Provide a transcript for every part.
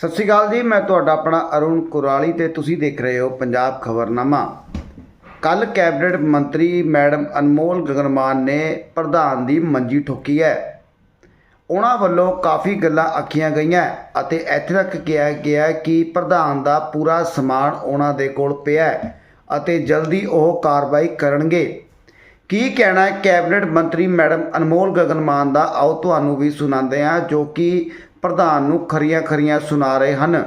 ਸਤਿ ਸ਼੍ਰੀ ਅਕਾਲ ਜੀ, ਮੈਂ ਤੁਹਾਡਾ ਆਪਣਾ ਅਰੁਣ ਕੁਰਾਲੀ ਤੇ ਤੁਸੀਂ ਦੇਖ ਰਹੇ ਹੋ ਪੰਜਾਬ ਖਬਰਨਾਮਾ। ਕੱਲ ਕੈਬਨਿਟ ਮੰਤਰੀ ਮੈਡਮ ਅਨਮੋਲ ਗਗਨਮਾਨ ਨੇ ਪ੍ਰਧਾਨ ਦੀ ਮੰਜੀ ਠੋਕੀ ਹੈ। ਉਹਨਾਂ ਵੱਲੋਂ ਕਾਫੀ ਗੱਲਾਂ ਆਖੀਆਂ ਗਈਆਂ ਅਤੇ ਇੱਥੇ ਤੱਕ ਕਿਹਾ ਗਿਆ ਕਿ ਪ੍ਰਧਾਨ ਦਾ ਪੂਰਾ ਸਮਾਨ ਉਹਨਾਂ ਦੇ ਕੋਲ ਪਿਆ ਹੈ ਅਤੇ ਜਲਦੀ ਉਹ ਕਾਰਵਾਈ ਕਰਨਗੇ। ਕੀ ਕਹਿਣਾ ਹੈ, ਕੈਬਨਿਟ ਮੰਤਰੀ ਮੈਡਮ ਅਨਮੋਲ ਗਗਨਮਾਨ ਦਾ? ਆਓ ਤੁਹਾਨੂੰ ਵੀ ਸੁਣਾਉਂਦੇ ਹਾਂ ਜੋ ਕਿ ਪ੍ਰਧਾਨ ਨੂੰ ਖਰੀਆਂ ਖਰੀਆਂ ਸੁਣਾ ਰਹੇ ਹਨ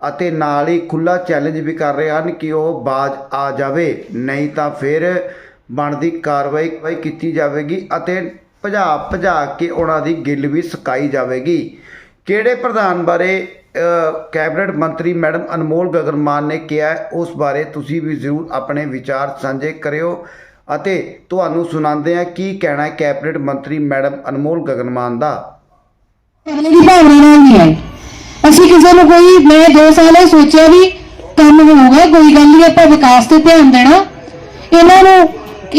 ਅਤੇ ਨਾਲ ਹੀ ਖੁੱਲਾ ਚੈਲੰਜ ਵੀ ਕਰ ਰਹੇ ਹਨ ਕਿ ਉਹ ਬਾਜ ਆ ਜਾਵੇ, ਨਹੀਂ ਤਾਂ ਫਿਰ ਬਣਦੀ ਕਾਰਵਾਈ ਕੀਤੀ ਜਾਵੇਗੀ ਅਤੇ ਭਜਾ ਭਜਾ ਕੇ ਉਹਨਾਂ ਦੀ ਗਿੱਲ ਵੀ ਸਕਾਈ ਜਾਵੇਗੀ। ਕਿਹੜੇ ਪ੍ਰਧਾਨ ਬਾਰੇ ਕੈਬਨਿਟ ਮੰਤਰੀ ਮੈਡਮ ਅਨਮੋਲ ਗਗਨਮਾਨ ਨੇ ਕਿਹਾ ਉਸ ਬਾਰੇ ਤੁਸੀਂ ਵੀ ਜ਼ਰੂਰ ਆਪਣੇ ਵਿਚਾਰ ਸਾਂਝੇ ਕਰਿਓ ਅਤੇ ਤੁਹਾਨੂੰ ਸੁਣਾਉਂਦੇ ਹਾਂ ਕੀ ਕਹਿਣਾ ਕੈਬਨਿਟ ਮੰਤਰੀ ਮੈਡਮ ਅਨਮੋਲ ਗਗਨਮਾਨ ਦਾ। ਕਰਨੇ ਦੀ ਭਾਵਨਾ ਨਾਲ ਨਹੀਂ ਆਏ। ਅਸੀਂ ਕਿਸੇ ਨੂੰ ਕੋਈ, ਮੈਂ 2 ਸਾਲ ਇਹ ਸੋਚਿਆ ਵੀ ਕੰਮ ਹੋਊਗਾ, ਕੋਈ ਗੱਲ ਨਹੀਂ, ਆਪਾਂ ਵਿਕਾਸ ਤੇ ਧਿਆਨ ਦੇਣਾ। ਇਹਨਾਂ ਨੂੰ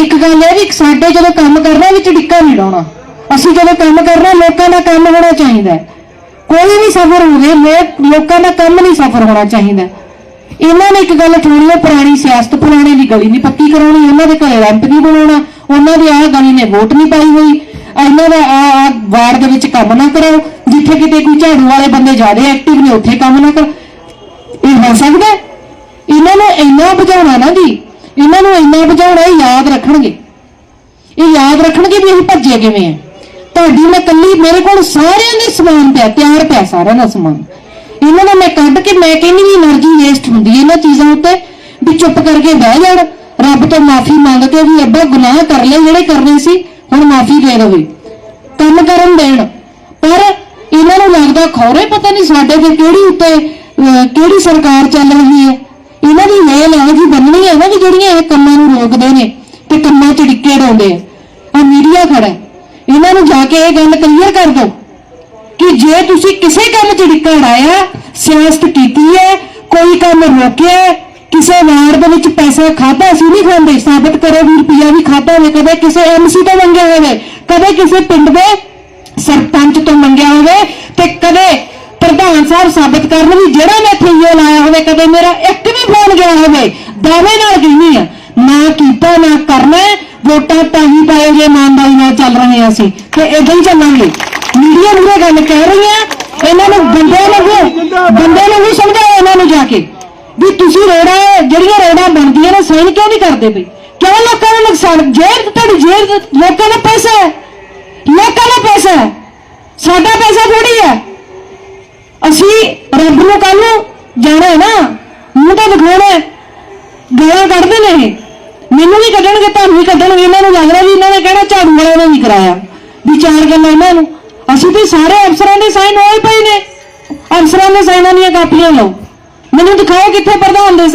ਇੱਕ ਗੱਲ ਹੈ ਵੀ ਸਾਡੇ ਜਦੋਂ ਕੰਮ ਕਰਨਾ ਵਿੱਚ ਡਿੱਕਾ ਨਹੀਂ ਲਾਉਣਾ। ਅਸੀਂ ਜਦੋਂ ਕੰਮ ਕਰਨਾ, ਲੋਕਾਂ ਦਾ ਕੰਮ ਹੋਣਾ ਚਾਹੀਦਾ ਕੋਈ ਵੀ ਸਫਰ ਹੋਵੇ ਲੋਕਾਂ ਦਾ ਕੰਮ ਨਹੀਂ ਸਫਰ ਹੋਣਾ ਚਾਹੀਦਾ। ਇਹਨਾਂ ਨੇ ਇੱਕ ਗੱਲ ਠਾਣੀ ਹੈ, ਪੁਰਾਣੀ ਸਿਆਸਤ ਪੁਰਾਣੇ ਦੀ ਗਲੀ ਨਹੀਂ ਪੱਕੀ ਕਰਾਉਣੀ, ਇਹਨਾਂ ਦੇ ਘਰੇ ਰੈਂਪ ਨਹੀਂ ਬਣਾਉਣਾ, ਉਹਨਾਂ ਦੀ ਆਹ ਗਲੀ ਨੇ ਵੋਟ ਨਹੀਂ ਪਾਈ ਹੋਈ। ਇਹਨਾਂ ਦਾ ਆ ਆ ਵਾਰਡ ਦੇ ਵਿੱਚ ਕੰਮ ਨਾ ਕਰਾਓ। ਜਿੱਥੇ ਕਿਤੇ ਕੋਈ ਝਾੜੂ ਵਾਲੇ ਬੰਦੇ ਜਾਦੇ ਐਕਟਿਵ ਨੇ, ਉੱਥੇ ਕੰਮ ਨਾ ਕਰ। ਇਹ ਹੋ ਸਕਦਾ? ਇਹਨਾਂ ਨੂੰ ਇੰਨਾ ਬੁਝਾਉਣਾ ਨਾ ਜੀ। ਇਹਨਾਂ ਨੂੰ ਇੰਨਾ ਬੁਝਾਉਣਾ ਯਾਦ ਰੱਖਣਗੇ। ਇਹ ਯਾਦ ਰੱਖਣਗੇ ਵੀ ਅਸੀਂ ਭੱਜੇ ਕਿਵੇਂ ਆ। ਤੁਹਾਡੀ ਮੈਂ ਕੱਲੀ ਮੇਰੇ ਕੋਲ ਸਾਰਿਆਂ ਨੇ ਸਮਾਨ ਪਿਆ, ਤਿਆਰ ਪਿਆ ਸਾਰਾ ਦਾ ਸਮਾਨ। ਇਹਨਾਂ ਨੂੰ ਮੈਂ ਕੱਢ ਕੇ, ਮੈਂ ਕਹਿੰਦੀ ਵੀ એનર્ਜੀ ਵੇਸਟ ਹੁੰਦੀ ਹੈ ਇਹਨਾਂ ਚੀਜ਼ਾਂ ਉੱਤੇ, ਵੀ ਚੁੱਪ ਕਰਕੇ ਬਹਿ ਜਾਣ। ਰੱਬ ਤੋਂ ਮਾਫੀ ਮੰਗ ਕੇ ਵੀ ਅੱਬਾ ਗੁਨਾਹ ਕਰ ਲਏ, ਜਿਹੜੇ ਕਰਨੇ ਸੀ, ਹੁਣ ਮਾਫੀ ਦੇ ਦੋ ਵੀ। ਕੰਮ ਕਰਨ ਦੇਣ। ਲੱਗਦਾ ਖੌਰੇ ਪਤਾ ਨਹੀਂ ਸਾਡੇ ਤੇ ਕਿਹੜੀ ਉੱਤੇ ਕਿਹੜੀ ਸਰਕਾਰ ਚੱਲ ਰਹੀ ਹੈ। ਇਹਨਾਂ ਦੀ ਵੇਲ ਇਹੋ ਜੀ ਬੰਨਣੀ ਹੈ ਨਾ ਵੀ ਜਿਹੜੀਆਂ ਇਹ ਕੰਮਾਂ ਨੂੰ ਰੋਕਦੇ ਨੇ ਤੇ ਕੰਮਾਂ 'ਚ ਡਿੱਕੇ ਡਾਉਂਦੇ ਆ। ਮੀਡੀਆ ਖੜਾ ਇਹਨਾਂ ਨੂੰ ਜਾ ਕੇ ਇਹ ਗੱਲ ਕਲੀਅਰ ਕਰ ਦਿਓ ਕਿ ਜੇ ਤੁਸੀਂ ਕਿਸੇ ਕੰਮ 'ਚ ਡਿੱਕਾ ਅੜਾਇਆ ਸਿਆਸਤ ਕੀਤੀ ਹੈ, ਕੋਈ ਕੰਮ ਰੋਕਿਆ, ਕਿਸੇ ਵਾਰ ਦੇ ਵਿੱਚ ਪੈਸਾ ਖਾਦਾ ਅਸੀਂ ਨਹੀਂ ਖਾਂਦੇ, ਸਾਬਤ ਕਰੋ ਵੀ ਰੁਪਿਆ ਵੀ ਖਾਦਾ ਹੋਵੇ, ਕਦੇ ਕਿਸੇ ਐਮਸੀ ਤੋਂ ਮੰਗਿਆ ਹੋਵੇ, ਕਦੇ ਕਿਸੇ ਪਿੰਡ ਦੇ ਸਰਪੰਚ ਤੋਂ ਮੰਗਿਆ ਹੋਵੇ ਤੇ ਕਦੇ ਪ੍ਰਧਾਨ ਸਾਹਿਬ ਸਾਬਤ ਕਰਨ ਵੀ ਜਿਹੜਾ ਮੈਂ ਥਈਓ ਲਾਇਆ ਹੋਵੇ, ਕਦੇ ਮੇਰਾ ਇੱਕ ਵੀ ਫੋਨ ਗਿਆ ਹੋਵੇ, ਦਾਅਵੇ ਨਾਲ ਕਹਿੰਦੀ ਆ ਨਾ ਕੀਤਾ ਨਾ ਕਰਨਾ ਵੋਟਾਂ ਤਾਂ ਹੀ ਪਾਏ ਜੇ ਇਮਾਨਦਾਰੀ ਨਾਲ ਚੱਲ ਰਹੇ ਹਾਂ ਅਸੀਂ। ਤੇ ਇਦਾਂ ਹੀ ਚੱਲਾਂਗੇ। ਮੀਡੀਆ ਨੂੰ ਇਹ ਗੱਲ ਕਹਿ ਰਹੀ ਆ, ਇਹਨਾਂ ਨੂੰ ਬੰਦੇ ਨੂੰ ਬੰਦੇ ਨੂੰ ਵੀ ਸਮਝਾਓ ਇਹਨਾਂ ਨੂੰ ਜਾ ਕੇ ਵੀ ਤੁਸੀਂ ਰੋੜਾ ਜਿਹੜੀਆਂ ਰੋੜਾ ਬਣਦੀਆਂ ਨੇ, ਸਾਈਨ ਕਿਉਂ ਨਹੀਂ ਕਰਦੇ ਬਈ? ਕਿਉਂ ਲੋਕਾਂ ਦਾ ਨੁਕਸਾਨ ਜੇਬ ਤੁਹਾਡੀ ਜੇਬ ਲੋਕਾਂ ਦਾ ਪੈਸਾ ਹੈ ਲੋਕਾਂ ਦਾ ਪੈਸਾ ਹੈ ਸਾਡਾ ਪੈਸਾ ਥੋੜੀ ਹੈ ਅਸੀਂ ਰੱਬ ਨੂੰ ਕੱਲ ਜਾਣਾ ਹੈ ਨਾ। ਮੂੰਹ ਤਾਂ ਦਿਖਾਉਣਾ ਗਾਲਾਂ ਕੱਢਦੇ ਨੇ ਇਹ। ਮੈਨੂੰ ਵੀ ਕੱਢਣਗੇ, ਤੁਹਾਨੂੰ ਵੀ ਕੱਢਣਗੇ। ਇਹਨਾਂ ਨੂੰ ਲੱਗਦਾ ਵੀ ਇਹਨਾਂ ਨੇ ਕਹਿਣਾ ਝਾੜੂ ਵਾਲਿਆਂ ਨੇ ਵੀ ਕਰਾਇਆ। ਵੀ ਚਾਰ ਗੱਲਾਂ ਇਹਨਾਂ ਨੂੰ। ਅਸੀਂ ਤੇ ਸਾਰੇ ਅਫਸਰਾਂ ਦੇ ਸਾਈਨ ਹੋਏ ਪਏ ਨੇ। ਅਫਸਰਾਂ ਦੇ ਸਾਈਨਾਂ ਦੀਆਂ ਕਾਪੀਆਂ ਲਓ। ਮੈਨੂੰ ਦਿਖਾਓ ਕਿੱਥੇ ਪ੍ਰਧਾਨ ਦੇ